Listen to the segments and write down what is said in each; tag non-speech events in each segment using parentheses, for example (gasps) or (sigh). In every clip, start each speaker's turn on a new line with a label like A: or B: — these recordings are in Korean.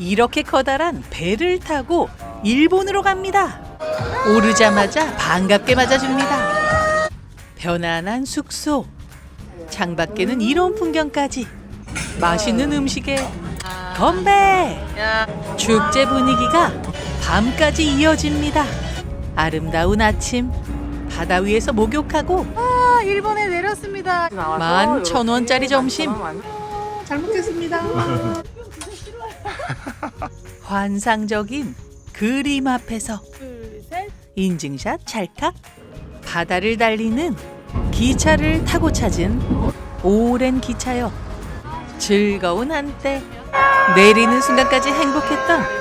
A: 이렇게 커다란 배를 타고 일본으로 갑니다. 오르자마자 반갑게 맞아줍니다. 편안한 숙소, 창밖에는 이로운 풍경까지 맛있는 음식에 건배! 축제 분위기가 밤까지 이어집니다. 아름다운 아침, 바다 위에서 목욕하고
B: 아, 일본에 내렸습니다.
A: 만 천 원짜리 점심.
B: 잘 먹겠습니다. (laughs) (laughs)
A: 환상적인 그림 앞에서
B: 둘, 셋.
A: 인증샷 찰칵 바다를 달리는 기차를 타고 찾은 오랜 기차요 즐거운 한때 내리는 순간까지 행복했던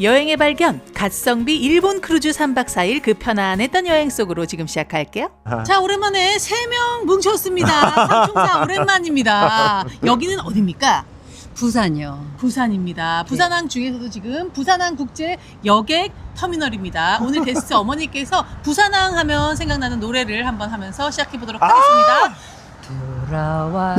A: 여행의 발견 갓성비 일본 크루즈 3박 4일 그 편안했던 여행 속으로 지금 시작할게요
B: 자, 오랜만에 세 명 뭉쳤습니다. 삼총사 (laughs) 오랜만입니다. 여기는 어디입니까?
C: 부산요.
B: 부산입니다. 부산항 중에서도 지금 부산항 국제 여객 터미널입니다. 오늘 게스트 (laughs) 어머니께서 부산항 하면 생각나는 노래를 한번 하면서 시작해 보도록 하겠습니다.
C: 돌아와.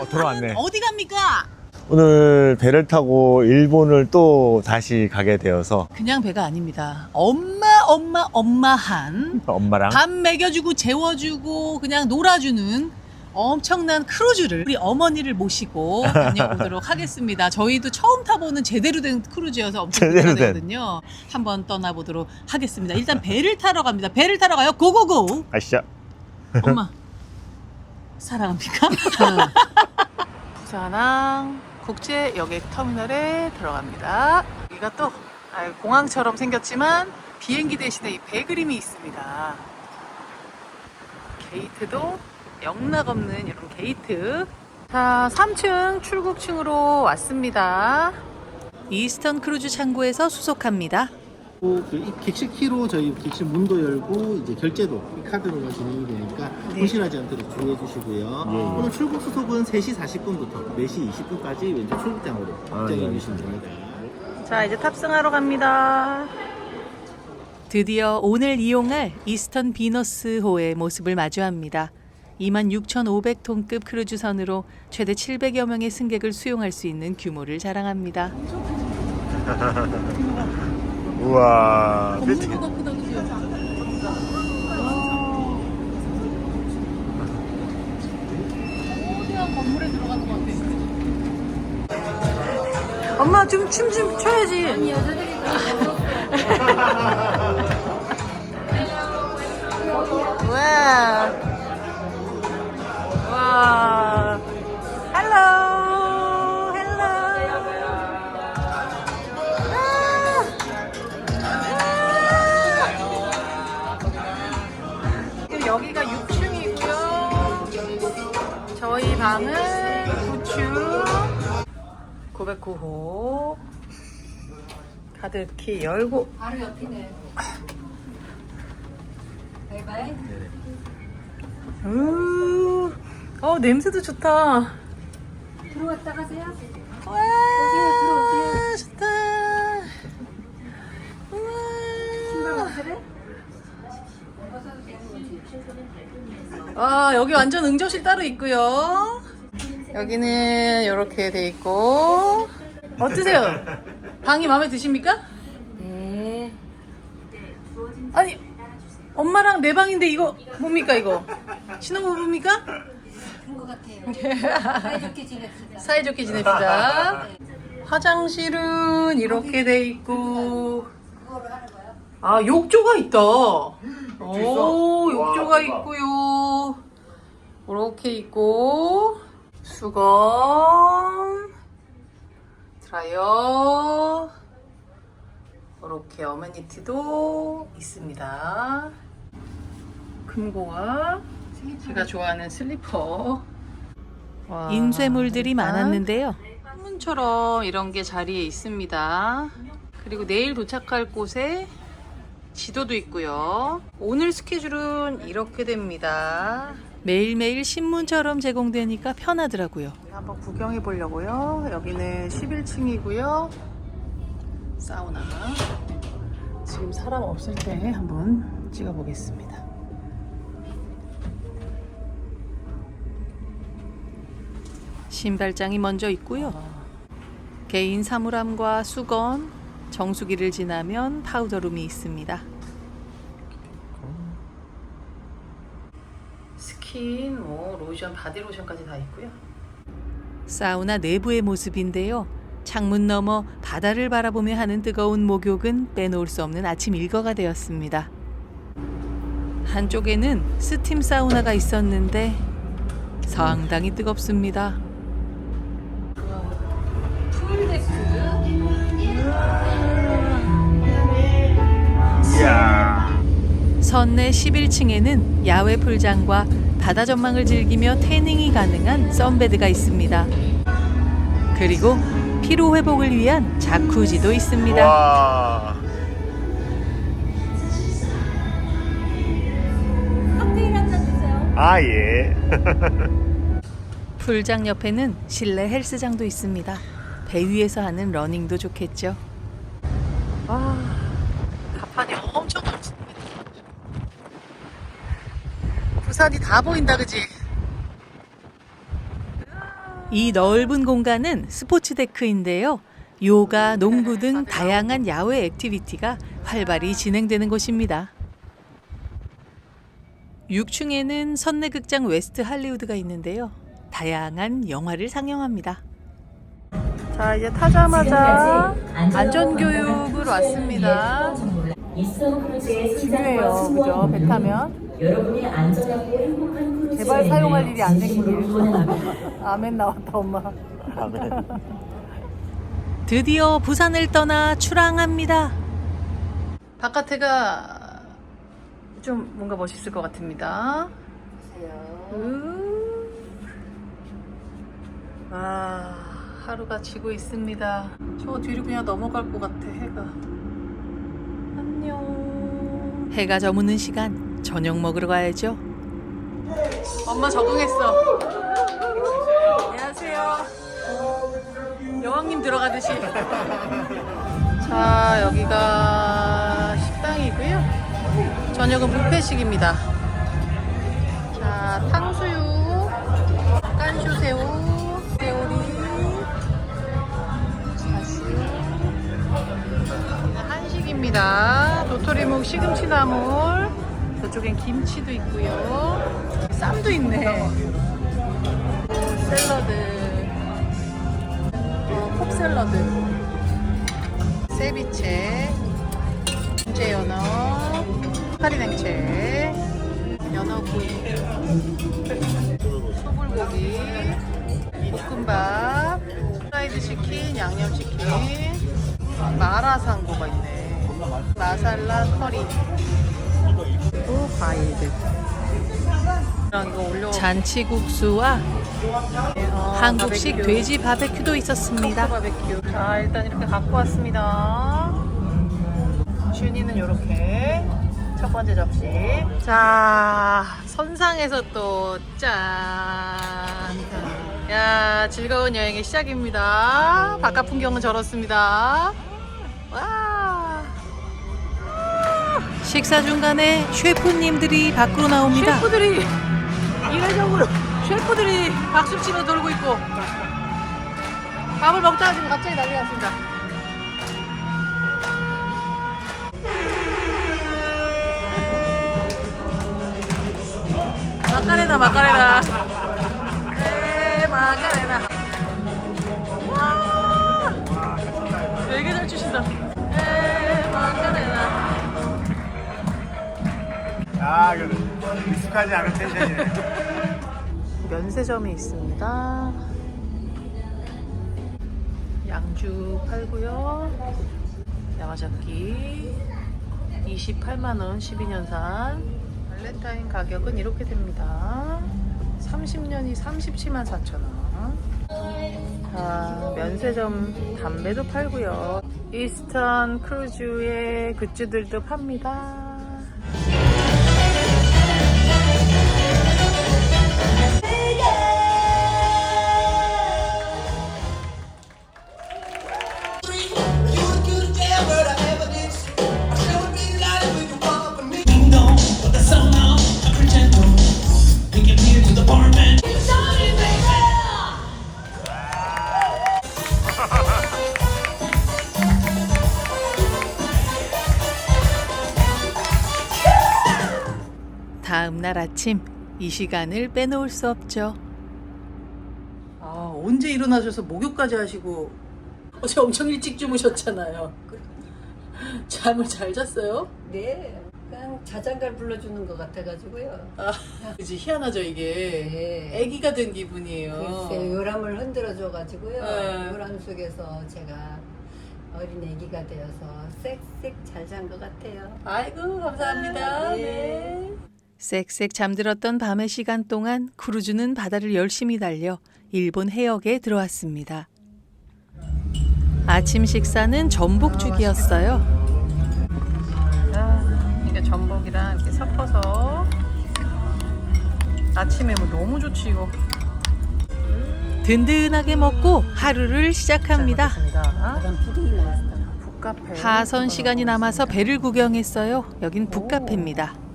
D: 어, 돌아왔네. (laughs)
B: 어디 갑니까?
D: 오늘 배를 타고 일본을 또 다시 가게 되어서
B: 그냥 배가 아닙니다. 엄마 엄마 엄마한
D: 엄마랑
B: 밥 먹여주고 재워주고 그냥 놀아주는 엄청난 크루즈를 우리 어머니를 모시고 다녀보도록 (laughs) 하겠습니다. 저희도 처음 타보는 제대로 된 크루즈여서 엄청
D: 제대로 된.
B: 되거든요. 한번 떠나보도록 하겠습니다. 일단 배를 타러 갑니다. 배를 타러 가요. 고고고.
D: 아시죠?
B: 엄마 (laughs) 사랑합니까? (laughs) 부산항 국제 여객 터미널에 들어갑니다. 여기가 또 아, 공항처럼 생겼지만 비행기 대신에 이 배 그림이 있습니다. 게이트도 영락 없는 이런 게이트. 자, 3층 출국층으로 왔습니다.
A: 이스턴 크루즈 창고에서 수속합니다
E: 그 객실 키로 저희 객실 문도 열고 이제 결제도 이 카드로가 진행이 되니까 분실하지 않도록 주의해 주시고요. 오늘 출국 수속은 3시 40분부터 4시 20분까지 왼쪽 출국장으로 입장해 주시면 됩니다.
B: 자, 이제 탑승하러 갑니다.
A: 드디어 오늘 이용할 이스턴 비너스호의 모습을 마주합니다. 26,500톤급 크루즈선으로 최대 700여 명의 승객을 수용할 수 있는 규모를 자랑합니다. (laughs)
D: 우와. 빌딩.
B: 엄마 좀 춤 좀 춰야지. (laughs) 와. 와. 헬로. 헬로. 지금 여기가 6층이고요. 저희 방은 9층 909호 카드키 열고
C: 바로 옆이네. 바이바이.
B: 우, 어 냄새도 좋다.
C: 들어왔다 가세요.
B: 와,
C: 들어오세요.
B: 좋다.
C: 벗으래?
B: 아 여기 완전 응접실 따로 있고요. 여기는 이렇게 돼 있고 어떠세요? 방이 마음에 드십니까?
C: 네.
B: 아니 엄마랑 내 방인데 이거 뭡니까 이거 신혼부부입니까?
C: 그런 것 같아요. (laughs) 사이좋게 지냅시다.
B: 사이좋게 지냅시다. (laughs) 화장실은 이렇게 돼 있고 아 욕조가 있다. 오 욕조가 있고요. 이렇게 있고 수건 드라이어 이렇게 어메니티도 있습니다. 금고와 제가 좋아하는 슬리퍼. 와,
A: 인쇄물들이 많았는데요.
B: 문처럼 이런 게 자리에 있습니다. 그리고 내일 도착할 곳에 지도도 있고요. 오늘 스케줄은 이렇게 됩니다.
A: 매일매일 신문처럼 제공되니까 편하더라고요.
B: 한번 구경해 보려고요. 여기는 11층이고요. 사우나. 지금 사람 없을 때 한번 찍어 보겠습니다.
A: 신발장이 먼저 있고요. 개인 사물함과 수건, 정수기를 지나면 파우더룸이 있습니다. 스킨, 뭐 로션, 바디 로션까지 다 있고요. 사우나 내부의 모습인데요. 창문 너머 바다를 바라보며 하는 뜨거운 목욕은 빼놓을 수 없는 아침 일과가 되었습니다. 한쪽에는 스팀 사우나가 있었는데 상당히 뜨겁습니다. 선내 11층에는 야외 풀장과 바다 전망을 즐기며 태닝이 가능한 썬베드가 있습니다. 그리고 피로 회복을 위한 자쿠지도 있습니다.
D: 와.
C: 칵테일 한잔 주세요.
D: 아, 예. (laughs)
A: 풀장 옆에는 실내 헬스장도 있습니다. 배 위에서 하는 러닝도 좋겠죠.
B: 와, 가판이 엄청 넓습니다. 부산이 다 보인다, 그지?
A: 이 넓은 공간은 스포츠 데크인데요. 요가, 농구 등 다양한 야외 액티비티가 활발히 진행되는 곳입니다. 6층에는 선내극장 웨스트 할리우드가 있는데요. 다양한 영화를 상영합니다. 자, 이제 타자마자 안전교육을 왔습니다. 중요해요, 그죠? 배 타면.
F: 여러분이 안전하고 행복한 크루즈
A: 제발 사용할 일이 안 생기길. 아멘 나왔다, 엄마. 드디어 부산을 떠나 출항합니다. 바깥에가 좀 뭔가 멋있을 것 같습니다. 우. 아, 하루가 지고 있습니다. 저 뒤로 그냥 넘어갈 것 같아, 해가. 안녕. 해가 저무는 시간, 저녁 먹으러 가야죠. 엄마 적응했어. 안녕하세요. 여왕님 들어가듯이. 자, 여기가 식당이고요. 저녁은 뷔페식입니다. 자, 탕수육, 깐쇼새우, 새우리, 자슈. 한식입니다. 도토리묵 시금치 나물. 저쪽엔 김치도 있고요. 쌈도 있네. 샐러드. 어, 컵 샐러드. 세비체. 훈제 연어. 파리 냉채. 연어 구이. 소불고기. 볶음밥. 프라이드 치킨, 양념 치킨. 마라상고가 있네. 마살라 커리. 또 과일들. 잔치국수와 어, 한국식. 돼지 바베큐도 있었습니다.
B: 바베큐. 자, 일단 이렇게 갖고 왔습니다. 슈니는 이렇게 첫 번째 접시. 자, 선상에서 또 짠. 야, 즐거운 여행의 시작입니다. 바깥 풍경은 저렇습니다. 와.
A: 식사 중간에 셰프님들이 밖으로 나옵니다.
B: 셰프들이 이례적으로 셰프들이 박수 치며 돌고 있고 밥을 먹다가 지금 갑자기 난리 났습니다. 마카레나 마카레나
D: 아, 이거 익숙하지 않은 텐션이네.
B: 면세점이 있습니다. 양주 팔고요. 야마자키 28만원 12년산 발렌타인 가격은 이렇게 됩니다. 30년이 37만 4천원 자, 면세점 담배도 팔고요. 이스턴 크루즈의 굿즈들도 팝니다.
A: 아침 이 시간을 빼놓을 수 없죠.
B: 아 언제 일어나셔서 목욕까지 하시고 어제 엄청 일찍 주무셨잖아요. 잠을 잘 잤어요?
C: 네. 그냥 자장가를 불러주는 것 같아가지고요.
B: 아, 그지 희한하죠 이게.
C: 네.
B: 아기가 된 기분이에요.
C: 글쎄 요람을 흔들어줘가지고요.
B: 네.
C: 요람 속에서 제가 어린 아기가 되어서 쌕쌕 잘 잔 것 같아요.
B: 아이고 감사합니다.
C: 네.
B: 네.
A: 쌕쌕 잠들었던 밤의 시간 동안 크루즈는 바다를 열심히 달려 일본 해역에 들어왔습니다. 아침 식사는 전복죽이었어요.
B: 아, 이게 전복이랑 이렇게 섞어서 아침에 뭐 너무 좋지 이거.
A: 든든하게 먹고 하루를 시작합니다. 하선 시간이 남아서 배를 구경했어요. 여긴 북카페입니다.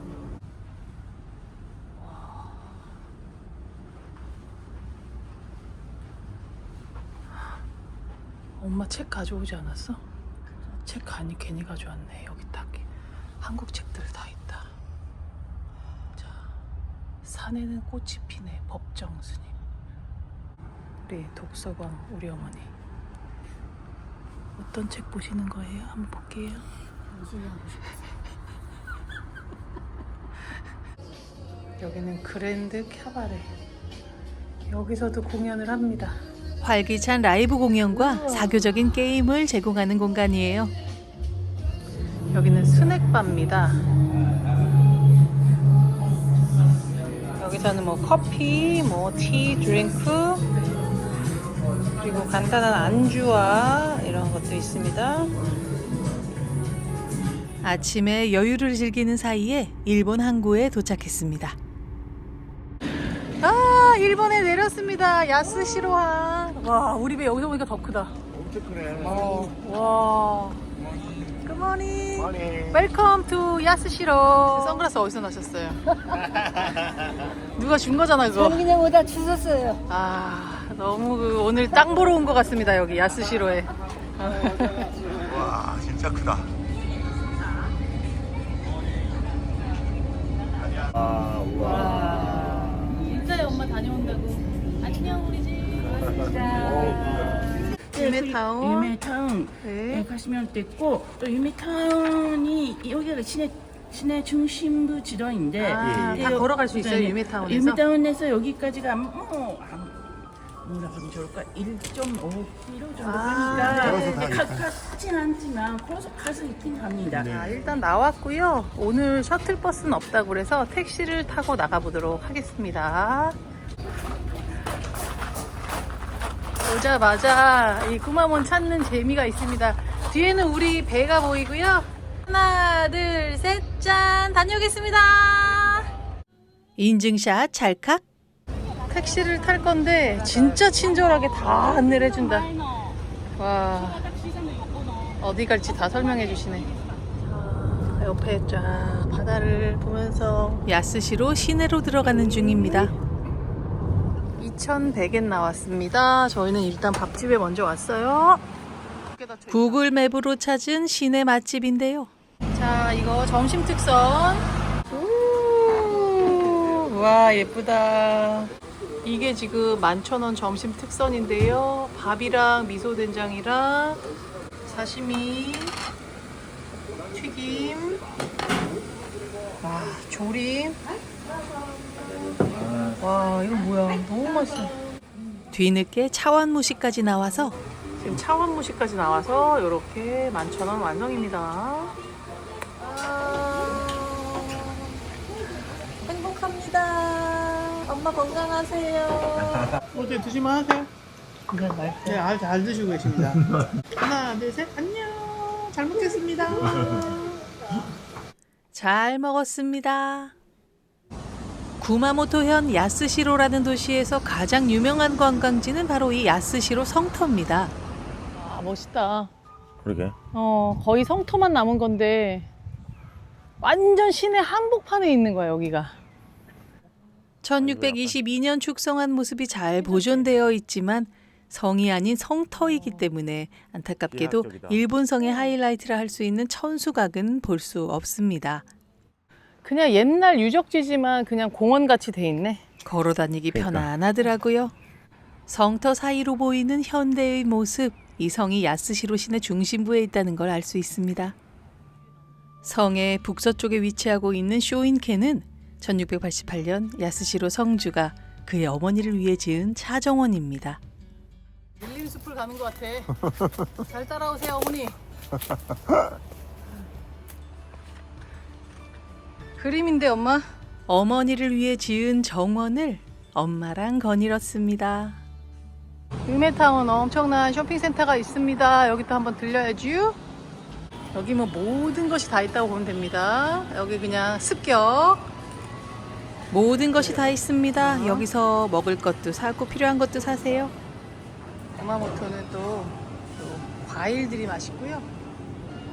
B: 엄마 책 가져오지 않았어? 책 아니 괜히 가져왔네. 여기 딱 한국 책들 다 있다. 자, 산에는 꽃이 피네. 법정 스님. 우리 독서광 우리 어머니. 어떤 책 보시는 거예요? 한번 볼게요. 여기는 그랜드 캬바레. 여기서도 공연을 합니다.
A: 활기찬 라이브 공연과 사교적인 게임을 제공하는 공간이에요.
B: 여기는 스낵바입니다. 여기서는 뭐 커피, 뭐 티, 드링크, 그리고 간단한 안주와 이런 것도 있습니다.
A: 아침에 여유를 즐기는 사이에 일본 항구에 도착했습니다.
B: 아, 일본에 내렸습니다. 야스시로항. 와, 우리 배 여기서 보니까 더 크다.
D: 엄청 크네.
B: 와. 굿모닝. 웰컴 투 야스시로. 선글라스 어디서 나셨어요? (laughs) 누가 준 거잖아, 그거.
C: 저는 그냥 오다 주웠어요.
B: 아 너무 그 오늘 땅 보러 온 것 같습니다 여기 야스시로에
D: 와, 진짜 크다. 아, 우와.
B: 진짜요 엄마 다녀온다고 안녕 우리 집
G: 유메타운? 유메타운.
B: 네.
G: 에 가시면 됐고 또 유메타운이 여기가 시내 시내 중심부 지도인데
B: 아,
G: 네,
B: 다
G: 여-
B: 걸어갈 수 있어요,
G: 네,
B: 유메타운에서?
G: 유메타운에서 여기까지가 뭐 아, 뭐라고 하면 좋을까? 1.5km 정도
B: 아,
G: 되니까. 가, 가진 않지만 걸어서 가서 있긴 합니다.
B: 자 일단 나왔고요. 오늘 셔틀버스는 없다고 그래서 택시를 타고 나가보도록 하겠습니다 오자마자 이 구마몬 찾는 재미가 있습니다 뒤에는 우리 배가 보이고요 하나 둘 셋 짠 다녀오겠습니다
A: 인증샷 찰칵.
B: 택시를 탈 건데 진짜 친절하게 다 안내를 해준다. 와 어디 갈지 다 설명해 주시네. 자, 옆에 쫙 바다를 보면서
A: 야스시로 시내로 들어가는 중입니다.
B: 2,100엔 나왔습니다. 저희는 일단 밥집에 먼저 왔어요.
A: 구글 맵으로 찾은 시내 맛집인데요.
B: 자 이거 점심 특선. 우, 와 예쁘다. 이게 지금 11,000원 점심 특선인데요. 밥이랑 미소 된장이랑 사시미, 튀김, 와 조림. 와 이거 뭐야? 너무 맛있어.
A: 뒤늦게 차원무시까지 나와서
B: 지금 차원무시까지 나와서 이렇게 11,000원 완성입니다. 아, 행복합니다. 엄마 건강하세요. (laughs)
E: 어제 드시면 하세요.
B: 맛있어.
E: 네, 아, 잘 드시고 계십니다. (laughs) 하나, 둘, 셋, 안녕. 잘 먹겠습니다. (laughs)
A: 잘 먹었습니다. 구마모토현 야스시로라는 도시에서 가장 유명한 관광지는 바로 이 야스시로 성터입니다.
B: 아, 멋있다.
D: 그러게.
B: 어, 거의 성터만 남은 건데 완전 시내 한복판에 있는 거야, 여기가.
A: 1622년 축성한 모습이 잘 보존되어 있지만 성이 아닌 성터이기 때문에 안타깝게도. 일본 성의 하이라이트라 할 수 있는 천수각은 볼 수 없습니다.
B: 그냥 옛날 유적지지만 그냥 공원 같이 돼 있네.
A: 걸어 다니기
D: 그러니까.
A: 편안하더라고요. 성터 사이로 보이는 현대의 모습, 이 성이 야스시로 시내 중심부에 있다는 걸 알 수 있습니다. 성의 북서쪽에 위치하고 있는 쇼인케는 1688년 야스시로 성주가 그의 어머니를 위해 지은 차정원입니다.
B: 밀림 숲을 가는 것 같아. 잘 따라오세요, 어머니. (laughs) 그림인데 엄마.
A: 어머니를 위해 지은 정원을 엄마랑 거닐었습니다.
B: 유메타운 엄청난 쇼핑센터가 있습니다. 여기도 한번 들려야죠. 여기 뭐 모든 것이 다 있다고 보면 됩니다. 여기 그냥 습격.
A: 모든 것이 다 있습니다. 여기서 먹을 것도 사고 필요한 것도 사세요.
B: 구마모토는 또, 또 과일들이 맛있고요.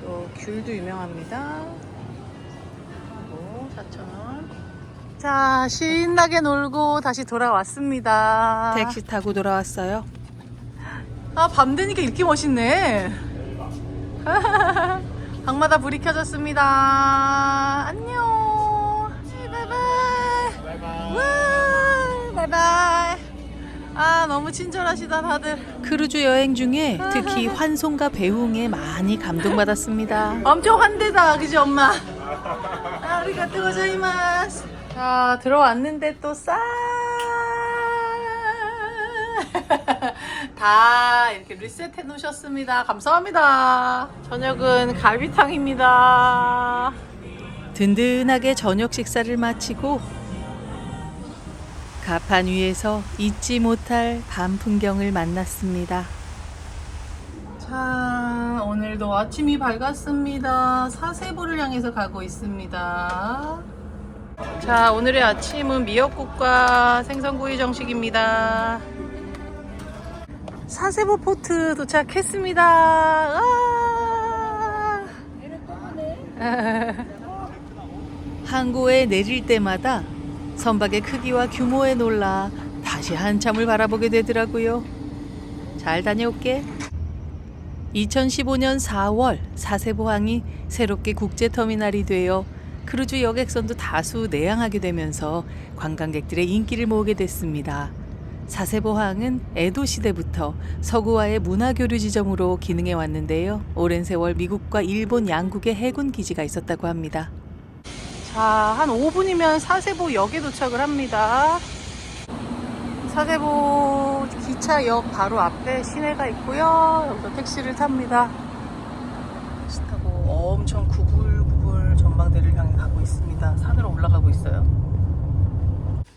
B: 또 귤도 유명합니다. 그리고 4,000원. 자, 신나게 놀고 다시 돌아왔습니다.
A: 택시 타고 돌아왔어요.
B: 아, 밤 되니까 이렇게 멋있네. (laughs) 방마다 불이 켜졌습니다. 안녕. 바이바이. 와, 바이바이. 아, 너무 친절하시다, 다들.
A: 크루즈 여행 중에 특히 (laughs) 환송과 배웅에 많이 감동받았습니다.
B: 엄청 환대다, 그지, 엄마? 아리가또 고자이마스. 자, 들어왔는데 또 싹. 다 이렇게 리셋해 놓으셨습니다. 감사합니다. 저녁은 갈비탕입니다.
A: 든든하게 저녁 식사를 마치고 가판 위에서 잊지 못할 밤 풍경을 만났습니다.
B: 자, 오늘도 아침이 밝았습니다. 사세보를 향해서 가고 있습니다. 자, 오늘의 아침은 미역국과 생선구이 정식입니다. 사세보 포트 도착했습니다. 아! (laughs)
A: 항구에 내릴 때마다 선박의 크기와 규모에 놀라 다시 한참을 바라보게 되더라고요. 잘 다녀올게. 2015년 4월 사세보항이 새롭게 국제터미널이 되어 크루즈 여객선도 다수 내항하게 되면서 관광객들의 인기를 모으게 됐습니다. 사세보항은 에도 시대부터 서구와의 문화교류 지점으로 기능해 왔는데요. 오랜 세월 미국과 일본 양국의 해군 기지가 있었다고 합니다.
B: 자, 한 5분이면 사세보 역에 도착을 합니다. 사세보 기차역 바로 앞에 시내가 있고요. 여기서 택시를 탑니다. 택시 타고 엄청 구불구불 전망대를 향해 가고 있습니다. 산으로 올라가고 있어요.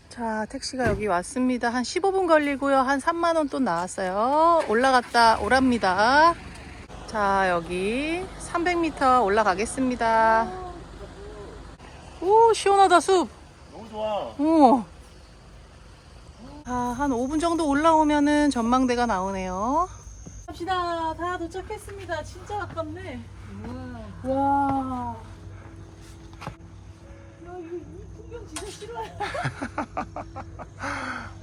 B: 자, 택시가 여기 왔습니다. 한 15분 걸리고요. 한 3만 원 돈 나왔어요. 올라갔다 오랍니다. 자, 여기 300m 올라가겠습니다. 오, 시원하다, 숲.
D: 너무 좋아.
B: 오. 아, 한 5분 정도 올라오면은 전망대가 나오네요. 갑시다. 다 도착했습니다. 진짜 가깝네. 와. 야, 이거 이 풍경 진짜 싫어요.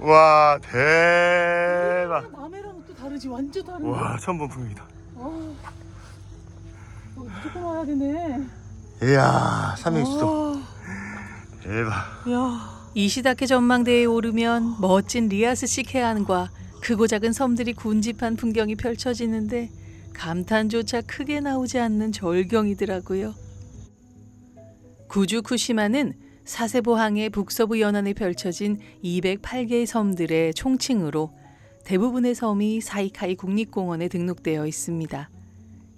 B: (laughs)
D: 와 대박.
B: 남해랑 또 다르지. 완전 다른데.
D: 와 처음 본 풍경이다.
B: 어. 여기 무조건 와야 되네.
D: 이야 삼행수도
B: 와.
D: 대박.
B: 야.
A: 이시다케 전망대에 오르면 멋진 리아스식 해안과 크고 작은 섬들이 군집한 풍경이 펼쳐지는데 감탄조차 크게 나오지 않는 절경이더라고요. 구주쿠시마는 사세보항의 북서부 연안에 펼쳐진 208개의 섬들의 총칭으로 대부분의 섬이 사이카이 국립공원에 등록되어 있습니다.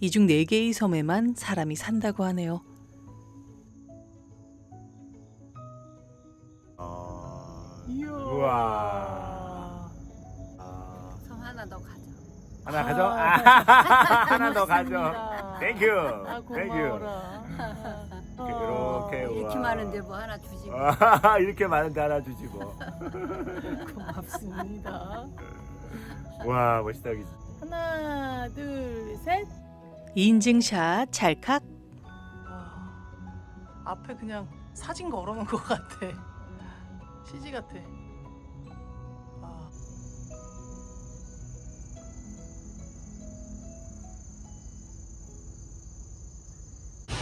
A: 이 중 4개의 섬에만 사람이 산다고 하네요.
D: 우와.
C: 섬 하나 더 가자.
D: 하나 가져. 아, (laughs) 하나 더 가져.
B: 고맙습니다.
D: 땡큐.
B: 아,
D: 땡큐.
B: 고마워라.
D: 이렇게
C: 이렇게
D: 우와.
C: 많은데 뭐 하나 주지. 뭐.
D: 아, 이렇게 많은데 하나 주지 뭐. (laughs)
B: 고맙습니다.
D: 와 멋있다 여기.
B: 하나, 둘, 셋.
A: 인증샷 찰칵
B: 와, 앞에 그냥 사진 걸어놓은 것 같아. (laughs) CG 같아.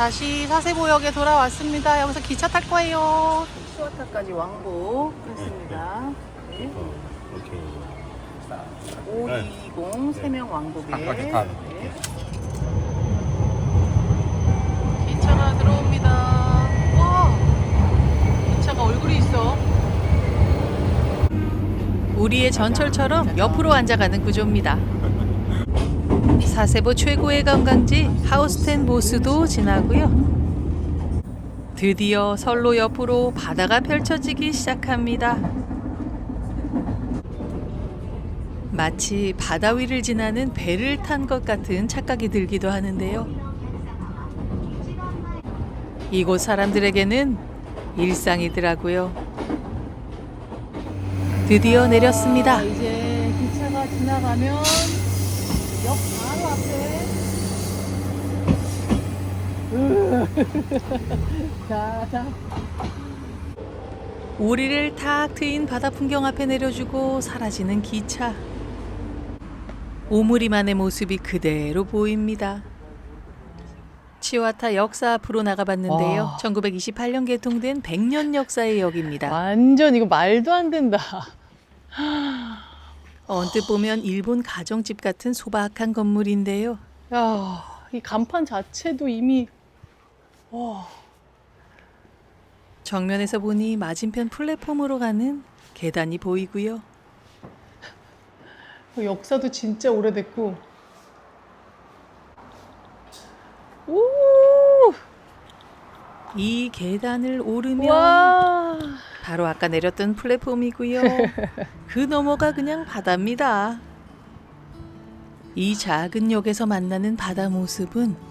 B: 다시 사세보역에 돌아왔습니다. 여기서 기차 탈 거예요. 시와타까지 왕복 했습니다. 네.
E: 오케이.
B: 520 3명 왕복에.
E: 네. 아,
B: 네. 기차가 들어옵니다. 와! 기차가 얼굴이 있어.
A: 우리의 전철처럼 옆으로 앉아가는 구조입니다. 사세보 최고의 관광지 하우스텐 보스도 지나고요. 드디어 선로 옆으로 바다가 펼쳐지기 시작합니다. 마치 바다 위를 지나는 배를 탄 것 같은 착각이 들기도 하는데요. 이곳 사람들에게는 일상이더라고요. 드디어 내렸습니다.
B: 자, 이제 기차가 지나가면 역 바로 앞에. 자, 자.
A: 오리를 탁 트인 바다 풍경 앞에 내려주고 사라지는 기차. 오므리만의 모습이 그대로 보입니다. 치와타 역사 앞으로 나가봤는데요.
B: 와.
A: 1928년 개통된 100년 역사의 역입니다.
B: 완전 이거 말도 안 된다. (gasps)
A: 언뜻 보면 일본 가정집 같은 소박한 건물인데요.
B: 야, 이 간판 자체도 이미 와,
A: 정면에서 보니 맞은편 플랫폼으로 가는 계단이 보이고요.
B: 그 역사도 진짜 오래됐고. 오!
A: 이 계단을 오르면
B: 와!
A: 바로 아까 내렸던 플랫폼이고요. 그 너머가 그냥 바다입니다. 이 작은 역에서 만나는 바다 모습은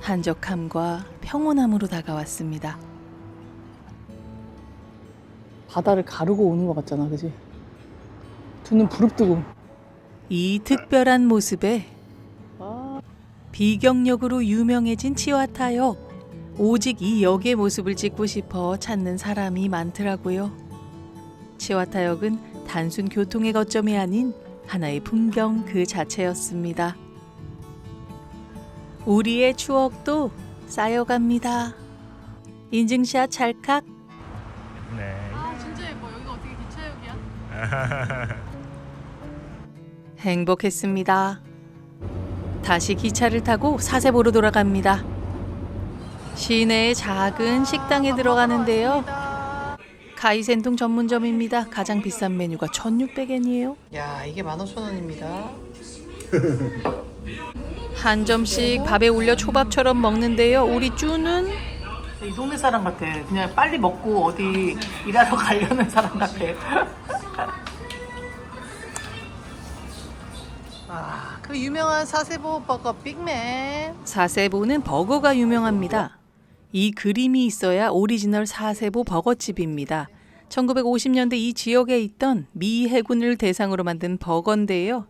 A: 한적함과 평온함으로 다가왔습니다.
B: 바다를 가르고 오는 것 같잖아, 그지? 두 눈 부릅뜨고.
A: 이 특별한 모습에
B: 아,
A: 비경역으로 유명해진 치와타역. 오직 이 역의 모습을 찍고 싶어 찾는 사람이 많더라고요. 치와타역은 단순 교통의 거점이 아닌 하나의 풍경 그 자체였습니다. 우리의 추억도 쌓여갑니다. 인증샷 찰칵.
D: 네.
B: 아, 진짜 예뻐. 여기가 어떻게 기차역이야? (laughs)
A: 행복했습니다. 다시 기차를 타고 사세보로 돌아갑니다. 시내의 작은 식당에 들어가는데요. 카이센동 전문점입니다. 가장 비싼 메뉴가 1,600엔이에요.
B: 야, 이게 15,000원입니다. (laughs)
A: 한 점씩 밥에 올려 초밥처럼 먹는데요. 우리 쭈는
B: 이 동네 사람 같아. 그냥 빨리 먹고 어디 일하러 가려는 사람 같아. (laughs) 아, 그 유명한 사세보 버거 빅맨.
A: 사세보는 버거가 유명합니다. 이 그림이 있어야 오리지널 사세보 버거집입니다. 1950년대 이 지역에 있던 미 해군을 대상으로 만든 버거인데요.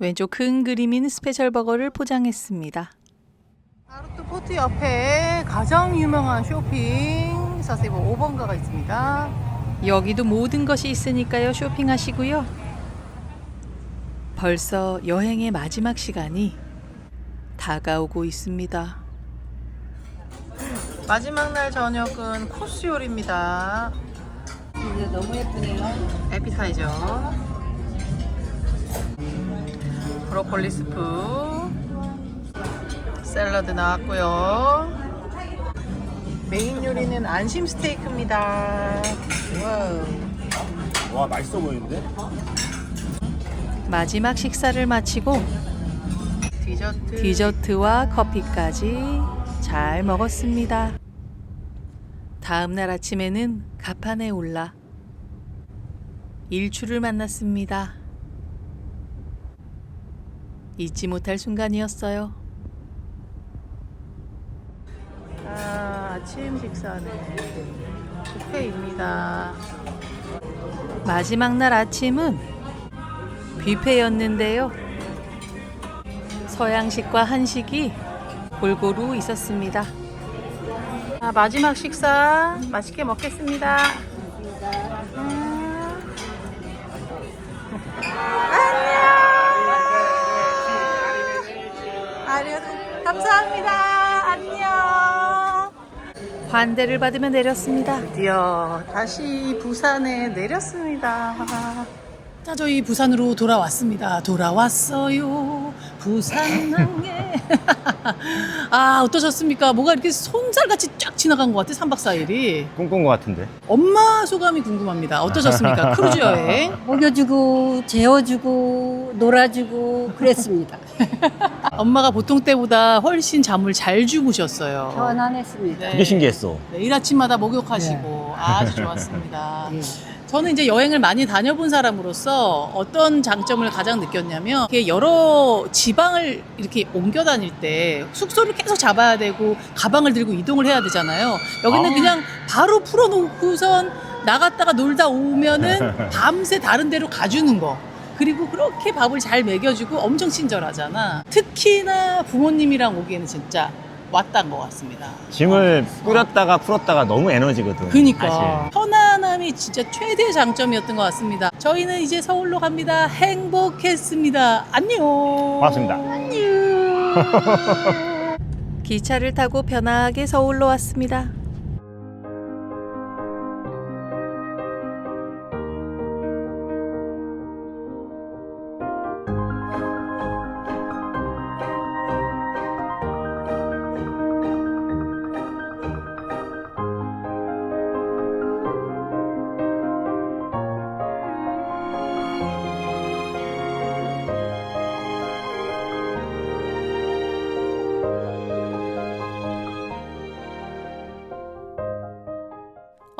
A: 왼쪽 큰 그림인 스페셜 버거를 포장했습니다.
B: 나루토 포트 옆에 가장 유명한 쇼핑 사세보 5번가가 있습니다.
A: 여기도 모든 것이 있으니까요. 쇼핑하시고요. 벌써 여행의 마지막 시간이 다가오고 있습니다.
B: 마지막 날 저녁은 코스 요리입니다.
C: 이제 너무 예쁘네요.
B: 에피타이저 브로콜리 스프 샐러드 나왔고요 메인 요리는 안심 스테이크입니다 와우.
E: 와 맛있어 보이는데?
A: 마지막 식사를 마치고
B: 디저트
A: 디저트와 커피까지 잘 먹었습니다. 다음 날 아침에는 가판에 올라 일출을 만났습니다. 잊지 못할 순간이었어요.
B: 아, 아침 식사는 뷔페입니다
A: 마지막 날 아침은 뷔페였는데요. 서양식과 한식이 골고루 있었습니다.
B: 아, 마지막 식사 맛있게 먹겠습니다 음. 감사합니다 안녕
A: 환대를 받으며 내렸습니다.
B: 드디어 다시 부산에 내렸습니다. 자, 저희 부산으로 돌아왔습니다. 돌아왔어요. 부산항에. (laughs) (laughs) 아, 어떠셨습니까? 뭐가 이렇게 손살같이 쫙 지나간 것 같아, 3박 4일이.
D: 꿈꾼 것 같은데.
B: 엄마 소감이 궁금합니다. 어떠셨습니까? 크루즈 여행. (laughs)
C: 먹여주고 재워주고 놀아주고 그랬습니다. (laughs)
B: 엄마가 보통 때보다 훨씬 잠을 잘 주무셨어요.
C: 편안했습니다.
B: 네.
D: 그게 신기했어.
B: 매일 아침마다 목욕하시고 아주 좋았습니다.
C: 예.
B: 저는 이제 여행을 많이 다녀본 사람으로서 어떤 장점을 가장 느꼈냐면 여러 지방을 이렇게 옮겨 다닐 때 숙소를 계속 잡아야 되고 가방을 들고 이동을 해야 되잖아요. 여기는
D: 아.
B: 그냥 바로 풀어놓고선 나갔다가 놀다 오면은 (laughs) 밤새 다른 데로 가주는 거. 그리고 그렇게 밥을 잘 먹여주고 엄청 친절하잖아. 특히나 부모님이랑 오기에는 진짜 왔다는 것 같습니다.
D: 짐을 뿌렸다가 풀었다가 너무 에너지거든.
B: 그니까
D: 사실.
B: 편안함이 진짜 최대 장점이었던 것 같습니다. 저희는 이제 서울로 갑니다. 행복했습니다. 안녕.
D: 고맙습니다.
B: 안녕. (laughs)
A: 기차를 타고 편하게 서울로 왔습니다.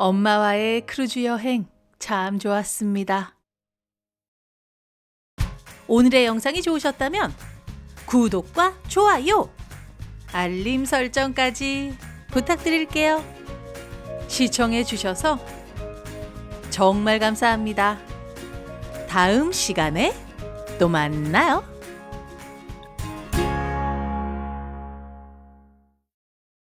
A: 엄마와의 크루즈 여행 참 좋았습니다. 오늘의 영상이 좋으셨다면 구독과 좋아요, 알림 설정까지 부탁드릴게요. 시청해 주셔서 정말 감사합니다. 다음 시간에 또 만나요.